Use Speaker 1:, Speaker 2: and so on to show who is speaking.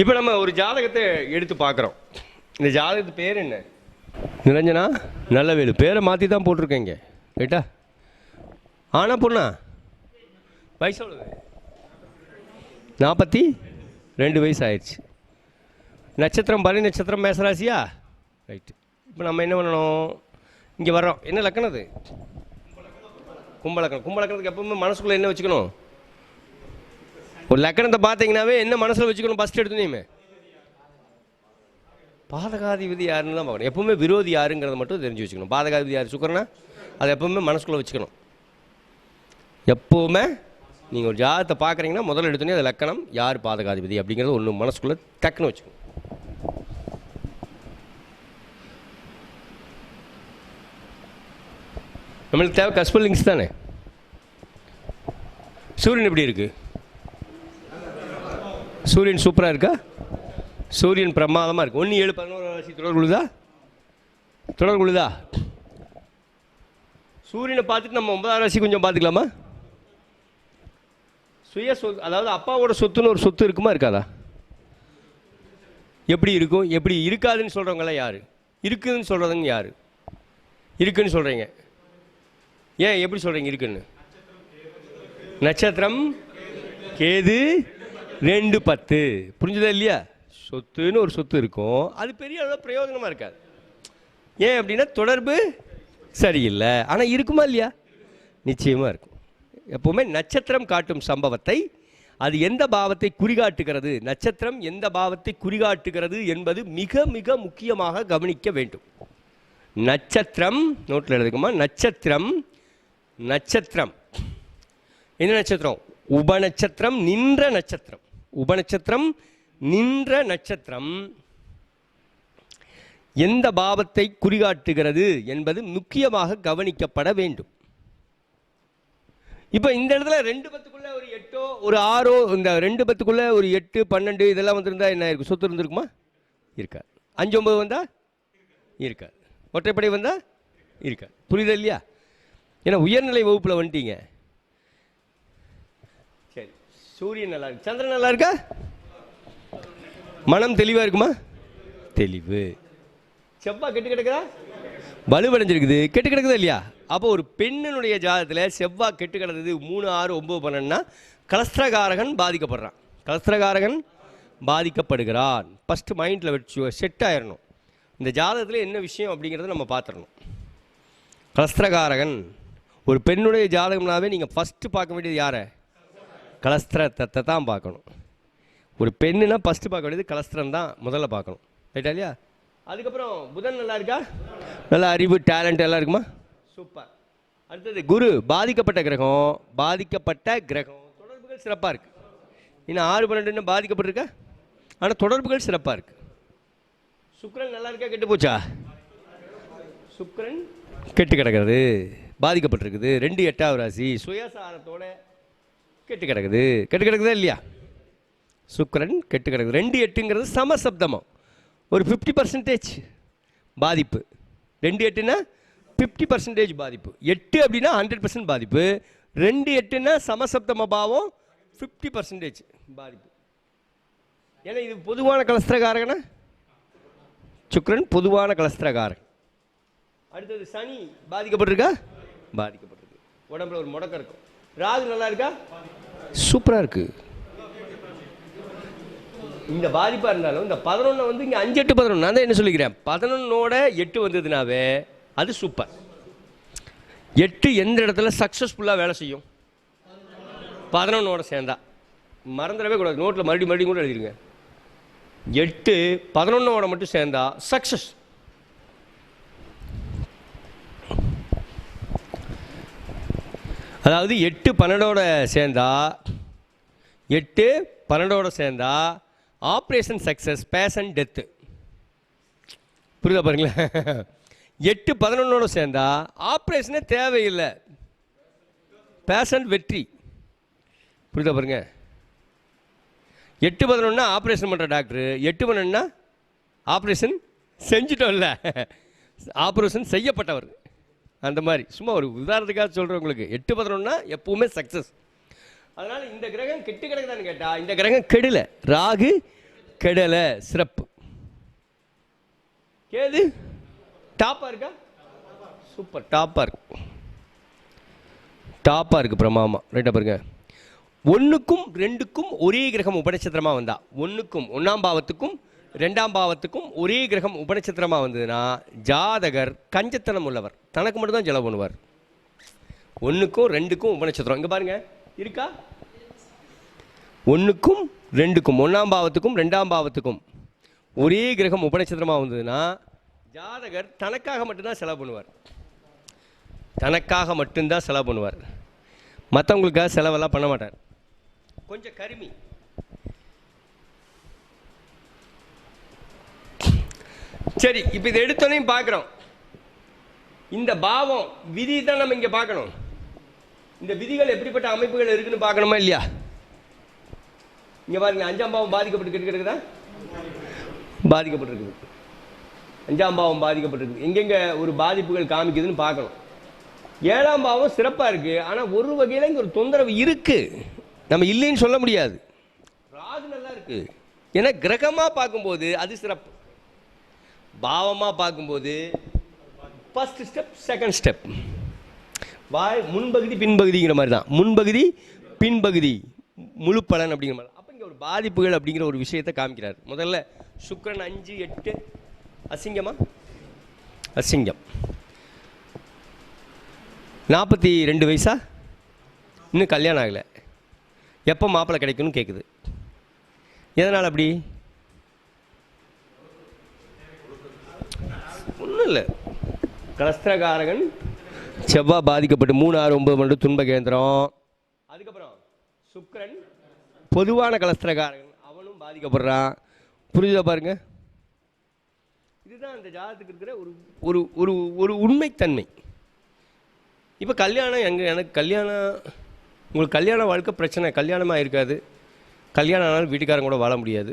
Speaker 1: இப்போ நம்ம ஒரு ஜாதகத்தை எடுத்து பார்க்குறோம். இந்த ஜாதகத்து பேர் என்ன? நிரஞ்சனா? நல்லவேலு. பேரை மாற்றி தான் போட்டிருக்கேங்க ரைட்டா ஆனா பொண்ணா? வயசு எவ்வளவு நாற்பத்தி ரெண்டு வயசு ஆயிடுச்சு நட்சத்திரம் பனி நட்சத்திரம் மேசராசியா? ரைட்டு இப்போ நம்ம என்ன பண்ணணும்? இங்கே வர்றோம். என்ன லக்கணம் அது? கும்பலக்கணம். கும்பலக்கணத்துக்கு எப்பவுமே மனசுக்குள்ளே என்ன வச்சுக்கணும்? ஒரு லக்கணத்தை பார்த்தீங்கன்னாவே என்ன மனசில் வச்சுக்கணும்? ஃபஸ்ட் எடுத்துனையுமே பாதகாதிபதி யாருன்னு தான் பார்க்கணும். எப்பவுமே விரோதி யாருங்கிறத மட்டும் தெரிஞ்சு வச்சுக்கணும். பாதகாதிபதி யார்? சுக்கரனா? அதை எப்பவுமே மனசுக்குள்ளே வச்சுக்கணும். எப்போவுமே நீங்கள் ஒரு ஜாதத்தை பார்க்குறீங்கன்னா முதல்ல எடுத்தோன்னே அது லக்கணம் யார் பாதகாதிபதி அப்படிங்கிறது ஒன்று மனசுக்குள்ளே டக்குன்னு வச்சுக்கணும். நம்மளுக்கு தேவை கஸ்பல் லிங்க்ஸ் தானே சூரியன் எப்படி இருக்குது சூரியன் சூப்பராக இருக்கா? சூரியன் பிரமாதமாக இருக்குது ஒன்று ஏழு பதினோரு ராசி தொடர் கொள்ளுதா தொடர் கொள்ளுதா சூரியனை பார்த்துட்டு நம்ம ஒன்பதாம் ராசி கொஞ்சம் பார்த்துக்கலாமா? சுய சொத்து அதாவது அப்பாவோட சொத்துன்னு ஒரு சொத்து இருக்குமா இருக்காதா? எப்படி இருக்கும்? எப்படி இருக்காதுன்னு சொல்கிறவங்களாம் யார்? இருக்குதுன்னு சொல்கிறதுங்க யார்? இருக்குன்னு சொல்கிறீங்க ஏன் எப்படி சொல்கிறீங்க இருக்குன்னு? நட்சத்திரம் கேது ரெண்டு பத்து. புரிஞ்சுதா இல்லையா? சொத்துன்னு ஒரு சொத்து இருக்கும். அது பெரிய அளவு பிரயோஜனமாக இருக்காது. ஏன் அப்படின்னா தொடர்பு சரியில்லை. ஆனால் இருக்குமா இல்லையா? நிச்சயமாக இருக்கும். எப்போவுமே நட்சத்திரம் காட்டும் சம்பவத்தை அது எந்த பாவத்தை குறிகாட்டுகிறது நட்சத்திரம் எந்த பாவத்தை குறிகாட்டுகிறது என்பது மிக மிக முக்கியமாக கவனிக்க வேண்டும். நட்சத்திரம் நோட்டில் எழுதுக்குமா? நட்சத்திரம் நட்சத்திரம். என்ன நட்சத்திரம்? உபநட்சத்திரம் நின்ற நட்சத்திரம். உபநட்சத்திரம் நின்ற நட்சத்திரம். எந்த பாவத்தை குறிகாட்டுகிறது என்பது முக்கியமாக கவனிக்கப்பட வேண்டும். இப்போ இந்த இடத்துல ரெண்டு பத்துக்குள்ள ஒரு எட்டோ ஒரு ஆறோ இந்த ரெண்டு பத்துக்குள்ள ஒரு எட்டு பன்னெண்டு இதெல்லாம் வந்திருந்தா என்ன இருக்கும் சொத்து இருந்திருக்குமா? இருக்கா அஞ்சு ஒன்பது வந்தா? இருக்கா ஒற்றைப்படை வந்தா? இருக்கா புரியுது இல்லையா? ஏன்னா உயர்நிலை வகுப்பில் வந்துட்டீங்க. சூரியன் நல்லா இருக்கு. சந்திரன் நல்லா இருக்கா? மனம் தெளிவாக இருக்குமா? தெளிவு. செவ்வாய் கெட்டு கிடக்குதா? வலுவடைஞ்சிருக்குது. கெட்டு கிடக்குதா இல்லையா? அப்போ ஒரு பெண்ணினுடைய ஜாதத்தில் செவ்வாய் கெட்டு கிடந்தது மூணு ஆறு ஒம்பது பன்னெண்டுனா கலஸ்திரகாரகன் பாதிக்கப்படுறான். கலஸ்திரகாரகன் பாதிக்கப்படுகிறான். ஃபஸ்ட்டு மைண்டில் வச்சு செட் ஆயிடணும் இந்த ஜாதகத்தில் என்ன விஷயம் அப்படிங்கிறத நம்ம பார்த்துடணும் கலஸ்திரகாரகன் ஒரு பெண்ணுடைய ஜாதகம்னாவே நீங்கள் ஃபஸ்ட்டு பார்க்க வேண்டியது யாரை? கலஸ்திரத்தை தான் பார்க்கணும். ஒரு பெண்ணுனா ஃபஸ்ட்டு பார்க்க வேண்டியது கலஸ்திரம் தான் முதல்ல பார்க்கணும். ரைட்டா இல்லையா? அதுக்கப்புறம் புதன் நல்லா இருக்கா? நல்ல அறிவு டேலண்ட் எல்லாம் இருக்குமா? சூப்பர் அடுத்தது குரு பாதிக்கப்பட்ட கிரகம் பாதிக்கப்பட்ட கிரகம். தொடர்புகள் சிறப்பாக இருக்குது இன்னும் ஆறு பன்னெண்டுன்னு பாதிக்கப்பட்டிருக்கா? ஆனால் தொடர்புகள் சிறப்பாக இருக்குது சுக்கரன் நல்லா இருக்கா? கெட்டு போச்சா? சுக்கரன் கெட்டு கிடக்கிறது பாதிக்கப்பட்டிருக்குது. ரெண்டு எட்டாவது ராசி சுயசாரத்தோட கெட்டு கிடக்குது. கெட்டு கிடக்குதா இல்லையா? சுக்கரன் கெட்டு கிடக்குது. ரெண்டு எட்டுங்கிறது சமசப்தமம். ஒரு ஃபிஃப்டி பர்சன்டேஜ் பாதிப்பு. ரெண்டு எட்டுனா ஃபிஃப்டி பர்சன்டேஜ் பாதிப்பு. எட்டு அப்படின்னா ஹண்ட்ரட் பர்சன்ட் பாதிப்பு. ரெண்டு எட்டுன்னா சமசப்தம பாவம் ஃபிஃப்டி பர்சன்டேஜ் பாதிப்பு. ஏன்னா இது பொதுவான கலஸ்திரகாரகனா? சுக்கரன் பொதுவான கலஸ்திரகாரன். அடுத்தது சனி பாதிக்கப்பட்டிருக்கா? பாதிக்கப்பட்டிருக்கு. உடம்புல ஒரு முடக்கம் இருக்கும். ராகு நல்லா இருக்கா? சூப்பராக இருக்குது இந்த பாதிப்பாக இருந்தாலும் இந்த பதினொன்றை வந்து இங்கே அஞ்சு எட்டு பதினொன்று நான் தான் என்ன சொல்லிக்கிறேன்? பதினொன்னோட எட்டு வந்ததுனாவே அது சூப்பர். எட்டு எந்த இடத்துல சக்ஸஸ்ஃபுல்லாக வேலை செய்யும்? பதினொன்னோட சேர்ந்தா. மறந்துடவே கூடாது. நோட்டில் மறுபடியும் மறுபடியும் கூட எழுதிருங்க. எட்டு பதினொன்னோட மட்டும் சேர்ந்தா சக்ஸஸ் அதாவது எட்டு பன்னெண்டோட சேர்ந்தா எட்டு பன்னெண்டோட சேர்ந்தா ஆப்ரேஷன் சக்ஸஸ் பேஷன் டெத்து புரியுதா பாருங்களேன்? எட்டு பதினொன்னோட சேர்ந்தா ஆப்ரேஷனே தேவையில்லை. பேஷண்ட் வெற்றி. புரியுதா பாருங்க? எட்டு பதினொன்னா ஆப்ரேஷன் பண்ணுற டாக்டரு எட்டு பன்னெண்டுனா ஆப்ரேஷன் செஞ்சிட்டோம்ல. ஆப்ரேஷன் செய்யப்பட்டவர். அந்த மாதிரி. சும்மா ஒரு உதாரணத்துக்காக சொல்கிறேன் உங்களுக்கு. எட்டு பதினொன்னா எப்பவுமே சக்ஸஸ் அதனால் இந்த கிரகம் கெட்டு கிடக்குதான்னு கேட்டால் இந்த கிரகம் கெடலை. ராகு கெடலை. சிறப்பு. கேது? டாப்பாக இருக்கா? சூப்பர் டாப்பாக இருக்கு. டாப்பாக இருக்குது பிரமாமா. ரைட்டாக பாருங்க. ஒன்றுக்கும் ரெண்டுக்கும் ஒரே கிரகம் உபநட்சத்திரமாக வந்தா. ஒன்றுக்கும் ஒன்றாம் பாவத்துக்கும் ரெண்டாம் பாவத்துக்கும் ஒரே கிரகம் உபநட்சத்திரமாக வந்ததுன்னா ஜாதகர் கஞ்சத்தனம் உள்ளவர். தனக்கு மட்டும்தான் செலவு பண்ணுவார். ஒன்றுக்கும் ரெண்டுக்கும் உபநட்சத்திரம். இங்கே பாருங்க. இருக்கா? ஒன்றுக்கும் ரெண்டுக்கும். ஒன்றாம் பாவத்துக்கும் ரெண்டாம் பாவத்துக்கும் ஒரே கிரகம் உபநட்சத்திரமாக வந்ததுன்னா ஜாதகர் தனக்காக மட்டும்தான் செலவு பண்ணுவார். தனக்காக மட்டும்தான் செலவு பண்ணுவார். மற்றவங்களுக்காக செலவெல்லாம் பண்ண மாட்டார். கொஞ்சம் கருமி. சரி இப்போ இதை எடுத்தோனையும் பார்க்குறோம். இந்த பாவம் விதி தான் நம்ம இங்கே பார்க்கணும். இந்த விதிகள் எப்படிப்பட்ட அமைப்புகள் இருக்குன்னு பார்க்கணுமா இல்லையா? இங்கே பாருங்க அஞ்சாம் பாவம் பாதிக்கப்பட்டு கிட்டு பாதிக்கப்பட்டிருக்குது. அஞ்சாம் பாவம் பாதிக்கப்பட்டிருக்கு எங்கெங்கே ஒரு பாதிப்புகள் காமிக்குதுன்னு பார்க்கணும். ஏழாம் பாவம் சிறப்பாக இருக்குது ஆனால் ஒரு வகையில் இங்கே ஒரு தொந்தரவு இருக்குது நம்ம இல்லைன்னு சொல்ல முடியாது. ராகு நல்லா இருக்குது ஏன்னா கிரகமாக பார்க்கும்போது அது சிறப்பு. பாவமாக பார்க்கும்போது ஃபஸ்ட் ஸ்டெப் செகண்ட் ஸ்டெப் வாய் முன்பகுதி பின்பகுதிங்கிற மாதிரி தான் முன்பகுதி பின்பகுதி. முழு பலன் அப்படிங்கிற மாதிரி. அப்போ இங்கே ஒரு பாதிப்புகள் அப்படிங்கிற ஒரு விஷயத்தை காமிக்கிறார். முதல்ல சுக்கிரன் அஞ்சு எட்டு. அசிங்கமா? அசிங்கம். நாற்பத்தி ரெண்டு வயசா? இன்னும் கல்யாணம் ஆகலை. எப்போ மாப்பிள்ளை கிடைக்கும்னு கேட்குது எதனால் அப்படி ஒன்றும் இல்லை. கலஸ்திரகாரகன் செவ்வாய் பாதிக்கப்பட்டு மூணு ஆறு ஒன்பது மட்டும் துன்ப கேந்திரம் அதுக்கப்புறம் சுக்கரன் பொதுவான கலஸ்திரகாரகன் அவனும் பாதிக்கப்படுறான். புரியுதா பாருங்க? இதுதான் அந்த ஜாதகத்துக்கு இருக்கிற ஒரு ஒரு ஒரு ஒரு உண்மைத்தன்மை. இப்போ கல்யாணம் எங்கள் எனக்கு கல்யாணம் உங்களுக்கு கல்யாண வாழ்க்கை பிரச்சனை கல்யாணமாக இருக்காது கல்யாணம் ஆனாலும் வீட்டுக்காரங்க கூட வாழ முடியாது.